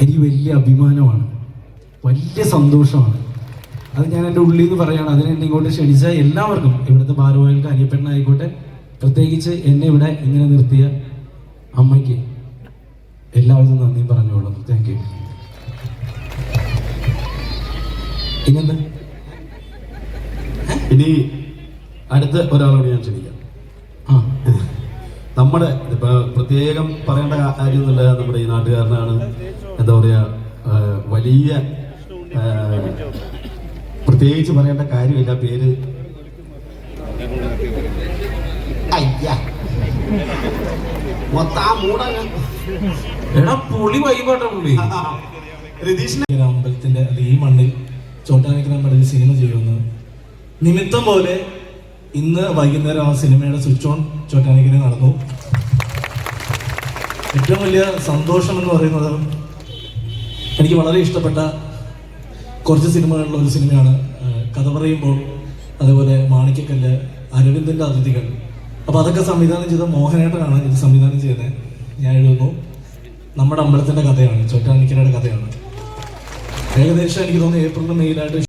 എനിക്ക് വലിയ അഭിമാനമാണ്. വലിയ സന്തോഷമാണ്. അത് ഞാൻ എന്റെ ഉള്ളിൽ നിന്ന് പറയുകയാണ് അതിനെ എന്നെ ഇങ്ങോട്ട് ക്ഷണിച്ച എല്ലാവർക്കും. ഇവിടുത്തെ ഭാരവാഹികൾക്ക് അനിയപ്പെണ്ണായിക്കോട്ടെ പ്രത്യേകിച്ച് എന്നെ ഇവിടെ ഇങ്ങനെ നിർത്തിയ അമ്മയ്ക്ക് എല്ലാവരും നന്ദി പറഞ്ഞോളൂ താങ്ക് യു ഇനിയെന്താ ഇനി അടുത്ത ഒരാളോട് ഞാൻ ക്ഷണിക്കാം. ആ. നമ്മുടെ ഇപ്പൊ പ്രത്യേകം പറയേണ്ട കാര്യമൊന്നുമില്ല. നമ്മുടെ ഈ നാട്ടുകാരനാണ് എന്താ പറയാ വലിയ പ്രത്യേകിച്ച് പറയേണ്ട കാര്യമില്ല. പേര് എടാ പുളി പുള്ളി രതീഷിന്റെ അമ്പലത്തിന്റെ ഈ മണ്ണിൽ ചോട്ടാനിക്കുന്ന സിനിമ ചെയ്യുന്നു. നിമിത്തം പോലെ ഇന്ന് വൈകുന്നേരം ആ സിനിമയുടെ സ്വിച്ച് ഓൺ ചോറ്റാനിക്കിന് നടന്നു. ഏറ്റവും വലിയ സന്തോഷം എന്ന് പറയുന്നത് എനിക്ക് വളരെ ഇഷ്ടപ്പെട്ട കുറച്ച് സിനിമകളിലുള്ള ഒരു സിനിമയാണ് കഥ പറയുമ്പോൾ അതേപോലെ മാണിക്കക്കല്ല് അരവിന്ദന്റെ അതിഥികൾ. അപ്പോൾ അതൊക്കെ സംവിധാനം ചെയ്ത മോഹനേട്ടനാണ് ഇത് സംവിധാനം ചെയ്യുന്നത്. ഞാൻ എഴുതുന്നു നമ്മുടെ അമ്പലത്തിന്റെ കഥയാണ് ചോറ്റാനിക്കരയുടെ കഥയാണ്. ഏകദേശം എനിക്ക് തോന്നുന്നു ഏപ്രിൽ മെയിലായിട്ട്